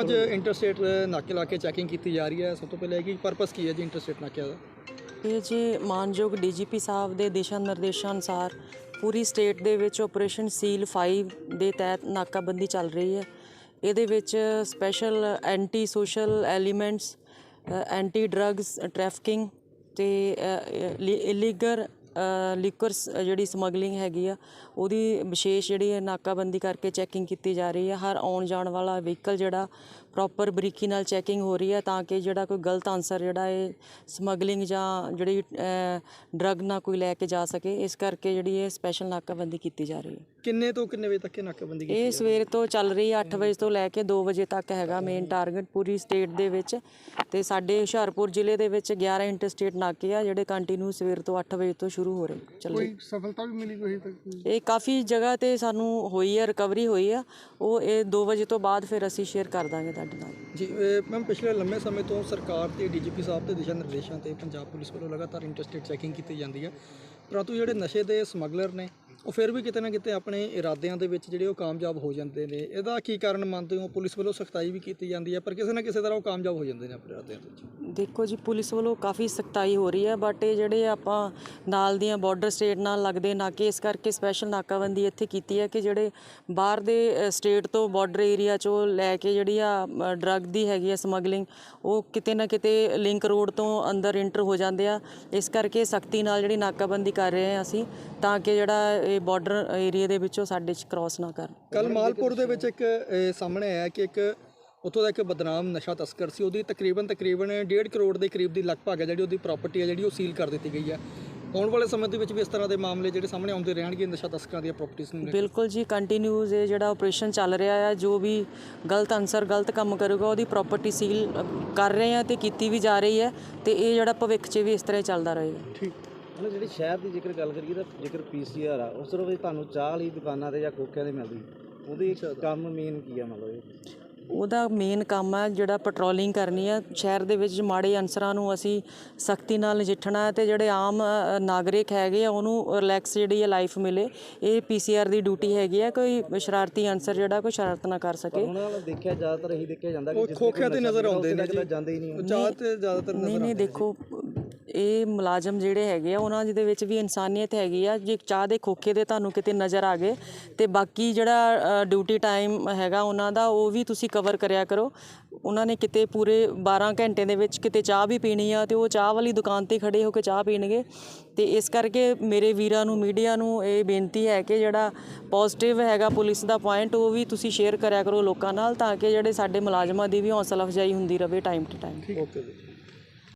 ਅੱਜ ਇੰਟਰਸਟੇਟ ਨਾਕੇ ਲਾ ਕੇ ਚੈਕਿੰਗ ਕੀਤੀ ਜਾ ਰਹੀ ਹੈ, ਸਭ ਤੋਂ ਪਹਿਲਾਂ ਇਹ ਕਿ ਪਰਪਸ ਕੀ ਹੈ ਜੀ ਇੰਟਰਸਟੇਟ ਨਾਕਿਆਂ ਦਾ? ਇਹ ਜੀ ਮਾਨਯੋਗ ਡੀਜੀਪੀ ਸਾਹਿਬ ਦੇ ਦਿਸ਼ਾ ਨਿਰਦੇਸ਼ਾਂ ਅਨੁਸਾਰ ਪੂਰੀ ਸਟੇਟ ਦੇ ਵਿੱਚ ਆਪਰੇਸ਼ਨ ਸੀਲ 5 ਦੇ ਤਹਿਤ ਨਾਕਾਬੰਦੀ ਚੱਲ ਰਹੀ ਹੈ। ਇਹਦੇ ਵਿੱਚ special anti social elements anti drugs trafficking ਤੇ ਇਲੀਗਲ ਲਿਕਰਸ ਜਿਹੜੀ ਸਮਗਲਿੰਗ ਹੈਗੀ ਆ ਉਹਦੀ ਵਿਸ਼ੇਸ਼ ਜਿਹੜੀ ਹੈ ਨਾਕਾਬੰਦੀ ਕਰਕੇ ਚੈਕਿੰਗ ਕੀਤੀ ਜਾ ਰਹੀ ਹੈ ਹਰ ਆਉਣ ਜਾਣ ਵਾਲਾ ਵਹੀਕਲ ਜਿਹੜਾ ਪ੍ਰੋਪਰ ਬਰੀਕੀ ਨਾਲ ਚੈਕਿੰਗ ਹੋ ਰਹੀ ਹੈ ਤਾਂ ਕਿ ਜਿਹੜਾ ਕੋਈ ਗਲਤ ਆਨਸਰ ਜਿਹੜਾ ਇਹ ਸਮਗਲਿੰਗ ਜਾਂ ਜਿਹੜੀ ਡਰੱਗ ਨਾ ਕੋਈ ਲੈ ਕੇ ਜਾ ਸਕੇ ਇਸ ਕਰਕੇ ਜਿਹੜੀ ਇਹ ਸਪੈਸ਼ਲ ਨਾਕਾਬੰਦੀ ਕੀਤੀ ਜਾ ਰਹੀ ਹੈ ਕਿੰਨੇ ਤੋਂ ਕਿੰਨੇ ਵਜੇ ਤੱਕ ਇਹ ਨਾਕਾਬੰਦੀ ਕੀਤੀ ਇਹ ਸਵੇਰ ਤੋਂ ਚੱਲ ਰਹੀ ਹੈ 8 ਵਜੇ ਤੋਂ ਲੈ ਕੇ 2 ਵਜੇ ਤੱਕ ਹੈਗਾ ਮੇਨ ਟਾਰਗੇਟ ਪੂਰੀ ਸਟੇਟ ਦੇ ਵਿੱਚ। ਤੇ ਸਾਡੇ ਹੁਸ਼ਿਆਰਪੁਰ ਜ਼ਿਲ੍ਹੇ ਦੇ ਵਿੱਚ 11 ਇੰਟਰਸਟੇਟ ਨਾਕੇ ਆ ਜਿਹੜੇ ਕੰਟੀਨਿਊ ਸਵੇਰ ਤੋਂ 8 ਵਜੇ ਤੋਂ ਸ਼ੁਰੂ ਹੋ ਰਹੇ ਚੱਲ ਰਹੇ। ਸਫਲਤਾ ਵੀ ਮਿਲੀ ਕੋਈ ਤੱਕ ਇਹ ਕਾਫੀ ਜਗ੍ਹਾ ਤੇ ਸਾਨੂੰ ਹੋਈ ਹੈ ਰਿਕਵਰੀ ਹੋਈ ਆ। ਉਹ ਇਹ 2 ਵਜੇ ਤੋਂ ਬਾਅਦ ਫਿਰ ਅਸੀਂ ਸ਼ੇਅਰ ਕਰ ਦਾਂਗੇ ਤੁਹਾਡੇ ਨਾਲ। ਜੀ ਮੈਮ ਪਿਛਲੇ ਲੰਮੇ ਸਮੇਂ ਤੋਂ ਸਰਕਾਰ ਤੇ ਡੀਜੀਪੀ ਸਾਹਿਬ ਦੇ ਦਿਸ਼ਾ ਨਿਰਦੇਸ਼ਾਂ ਤੇ ਪੰਜਾਬ ਪੁਲਿਸ ਵੱਲੋਂ ਲਗਾਤਾਰ ਇੰਟਰਸਟੇਟ ਚੈਕਿੰਗ ਕੀਤੀ ਜਾਂਦੀ ਹੈ ਪਰੰਤੂ ਜਿਹੜੇ ਨਸ਼ੇ ਦੇ ਸਮਗਲਰ ਨੇ ਉਹ ਫਿਰ ਵੀ ਕਿਤੇ ਨਾ ਕਿਤੇ ਆਪਣੇ ਇਰਾਦਿਆਂ ਦੇ ਵਿੱਚ ਜਿਹੜੇ ਉਹ ਕਾਮਯਾਬ ਹੋ ਜਾਂਦੇ ਨੇ, ਇਹਦਾ ਕੀ ਕਾਰਨ ਮੰਨਦੇ ਹੋ? ਪੁਲਿਸ ਵੱਲੋਂ ਸਖਤਾਈ ਵੀ ਕੀਤੀ ਜਾਂਦੀ ਹੈ, ਪਰ ਕਿਸੇ ਨਾ ਕਿਸੇ ਤਰ੍ਹਾਂ ਉਹ ਕਾਮਯਾਬ ਹੋ ਜਾਂਦੇ ਨੇ ਆਪਣੇ ਇਰਾਦਿਆਂ ਦੇ ਵਿੱਚ। ਦੇਖੋ ਜੀ, ਪੁਲਿਸ ਵੱਲੋਂ ਕਾਫੀ ਸਖਤਾਈ ਹੋ ਰਹੀ ਹੈ ਬਟ ਇਹ ਜਿਹੜੇ ਆਪਾਂ ਨਾਲ ਦੀਆਂ ਬਾਰਡਰ ਸਟੇਟ ਨਾਲ ਲੱਗਦੇ ਨਾਕੇ, ਇਸ ਕਰਕੇ ਸਪੈਸ਼ਲ ਨਾਕਾਬੰਦੀ ਇੱਥੇ ਕੀਤੀ ਹੈ ਕਿ ਜਿਹੜੇ ਬਾਹਰ ਦੇ ਸਟੇਟ ਤੋਂ ਬਾਰਡਰ ਏਰੀਆ ਚੋਂ ਲੈ ਕੇ ਜਿਹੜੀ ਆ ਡਰੱਗ ਦੀ ਹੈਗੀ ਆ ਸਮਗਲਿੰਗ ਉਹ ਕਿਤੇ ਨਾ ਕਿਤੇ ਲਿੰਕ ਰੋਡ ਤੋਂ ਅੰਦਰ ਇੰਟਰ ਹੋ ਜਾਂਦੇ ਆ। ਇਸ ਕਰਕੇ ਸਖਤੀ ਨਾਲ ਜਿਹੜੀ ਨਾਕਾਬੰਦੀ ਕਰ ਰਹੇ ਹਾਂ ਅਸੀਂ, ਤਾਂ ਕਿ ਜਿਹੜਾ ਇਹ ਬਾਰਡਰ ਏਰੀਆ ਦੇ ਵਿੱਚੋਂ ਸਾਡੇ ਚ ਕ੍ਰਾਸ ਨਾ ਕਰਨ ਕੱਲ ਮਾਲਪੁਰ ਦੇ ਵਿੱਚ ਇੱਕ ਸਾਹਮਣੇ ਆਇਆ ਕਿ ਇੱਕ ਉੱਥੋਂ ਦਾ ਇੱਕ ਬਦਨਾਮ ਨਸ਼ਾ ਤਸਕਰ ਸੀ। ਉਹਦੀ ਤਕਰੀਬਨ ਤਕਰੀਬਨ 1.5 ਕਰੋੜ ਦੇ ਕਰੀਬ ਦੀ ਲਗਭਗ ਹੈ ਜਿਹੜੀ ਉਹਦੀ ਪ੍ਰਾਪਰਟੀ ਹੈ ਜਿਹੜੀ ਉਹ ਸੀਲ ਕਰ ਦਿੱਤੀ ਗਈ ਹੈ। ਆਉਣ ਵਾਲੇ ਸਮੇਂ ਦੇ ਵਿੱਚ ਵੀ ਇਸ ਤਰ੍ਹਾਂ ਦੇ ਮਾਮਲੇ ਜਿਹੜੇ ਸਾਹਮਣੇ ਆਉਂਦੇ ਰਹਿਣਗੇ ਨਸ਼ਾ ਤਸਕਰਾਂ ਦੀਆਂ ਪ੍ਰਾਪਰਟੀਆਂ ਨੂੰ। ਬਿਲਕੁਲ ਜੀ ਕੰਟੀਨਿਊਸ ਇਹ ਜਿਹੜਾ ਆਪਰੇਸ਼ਨ ਚੱਲ ਰਿਹਾ ਹੈ ਜੋ ਵੀ ਗਲਤ ਅਨਸਰ ਗਲਤ ਕੰਮ ਕਰੂਗਾ ਉਹਦੀ ਪ੍ਰਾਪਰਟੀ ਸੀਲ ਕਰ ਰਹੇ ਆ ਤੇ ਕੀਤੀ ਵੀ ਜਾ ਰਹੀ ਹੈ ਤੇ ਇਹ ਜਿਹੜਾ ਭਵਿੱਖ 'ਚ ਵੀ ਇਸ ਤਰ੍ਹਾਂ ਚੱਲਦਾ ਰਹੇਗਾ। ਮਤਲਬ ਜਿਹੜੀ ਸ਼ਹਿਰ ਦੀ ਜੇਕਰ ਗੱਲ ਕਰੀਏ ਤਾਂ ਜੇਕਰ ਪੀਸੀਆਰ ਆ ਉਸ ਤਰ੍ਹਾਂ ਵੀ ਤੁਹਾਨੂੰ ਚਾਹ ਵਾਲੀ ਦੁਕਾਨਾਂ ਤੇ ਜਾਂ ਖੋਖਿਆਂ ਤੇ ਮਿਲਦੀ। ਉਹਦੀ ਕੰਮ ਮੇਨ ਕੀ ਆ ਮਤਲਬ ਇਹ? ਉਹਦਾ ਮੇਨ ਕੰਮ ਹੈ ਜਿਹੜਾ ਪੈਟਰੋਲਿੰਗ ਕਰਨੀ ਹੈ ਸ਼ਹਿਰ ਦੇ ਵਿੱਚ ਮਾੜੇ ਅਨਸਰਾਂ ਨੂੰ ਅਸੀਂ ਸਖਤੀ ਨਾਲ ਨਜਿੱਠਣਾ ਹੈ ਤੇ ਜਿਹੜੇ ਆਮ ਨਾਗਰਿਕ ਹੈਗੇ ਆ ਉਹਨੂੰ ਰਿਲੈਕਸ ਜਿਹੜੀ ਹੈ ਲਾਈਫ ਮਿਲੇ। ਇਹ ਪੀਸੀਆਰ ਦੀ ਡਿਊਟੀ ਹੈਗੀ ਹੈ ਕੋਈ ਸ਼ਰਾਰਤੀ ਅਨਸਰ ਜਿਹੜਾ ਕੋਈ ਸ਼ਰਾਰਤ ਨਾ ਕਰ ਸਕੇ। ਉਹਨਾਂ ਨਾਲ ਦੇਖਿਆ ਜ਼ਿਆਦਾਤਰ ਇਹੀ ਦੇਖਿਆ ਜਾਂਦਾ ਕਿ ਜਿਸ ਖੋਖਿਆਂ ਤੇ ਨਜ਼ਰ ਆਉਂਦੇ ਨੇ ਜਾਂਦੇ ਹੀ ਨਹੀਂ। ਉਹ ਚਾਹ ਤੇ ਜ਼ਿਆਦਾਤਰ ਨਹੀਂ ਨਹੀਂ ਦੇਖੋ ਇਹ ਮੁਲਾਜ਼ਮ ਜਿਹੜੇ ਹੈਗੇ ਆ, ਉਹਨਾਂ ਦੇ ਵਿੱਚ ਵੀ ਇਨਸਾਨੀਅਤ ਹੈਗੀ ਆ। ਜੇ ਚਾਹ ਦੇ ਖੋਖੇ ਦੇ ਤੁਹਾਨੂੰ ਕਿਤੇ ਨਜ਼ਰ ਆ ਗਏ ਤੇ ਬਾਕੀ ਜਿਹੜਾ ਡਿਊਟੀ ਟਾਈਮ ਹੈਗਾ ਉਹਨਾਂ ਦਾ, ਉਹ ਵੀ ਤੁਸੀਂ ਕਵਰ ਕਰਿਆ ਕਰੋ। ਉਹਨਾਂ ਨੇ ਕਿਤੇ ਪੂਰੇ 12 ਘੰਟੇ ਦੇ ਵਿੱਚ ਕਿਤੇ ਚਾਹ ਵੀ ਪੀਣੀ ਆ ਤੇ ਉਹ ਚਾਹ ਵਾਲੀ ਦੁਕਾਨ ਤੇ ਖੜੇ ਹੋ ਕੇ ਚਾਹ ਪੀਣਗੇ। ਤੇ ਇਸ ਕਰਕੇ ਮੇਰੇ ਵੀਰਾਂ ਨੂੰ ਮੀਡੀਆ ਨੂੰ ਇਹ ਬੇਨਤੀ ਹੈ ਕਿ ਜਿਹੜਾ ਪੋਜ਼ਿਟਿਵ ਹੈਗਾ ਪੁਲਿਸ ਦਾ ਪੁਆਇੰਟ ਉਹ ਵੀ ਤੁਸੀਂ ਸ਼ੇਅਰ ਕਰਿਆ ਕਰੋ ਲੋਕਾਂ ਨਾਲ, ਤਾਂ ਕਿ ਜਿਹੜੇ ਸਾਡੇ ਮੁਲਾਜ਼ਮਾਂ ਦੀ ਵੀ ਹੌਸਲਾ ਅਫਜ਼ਾਈ ਹੁੰਦੀ ਰਹੇ ਟਾਈਮ ਟੂ ਟਾਈਮ ਓਕੇ ਜੀ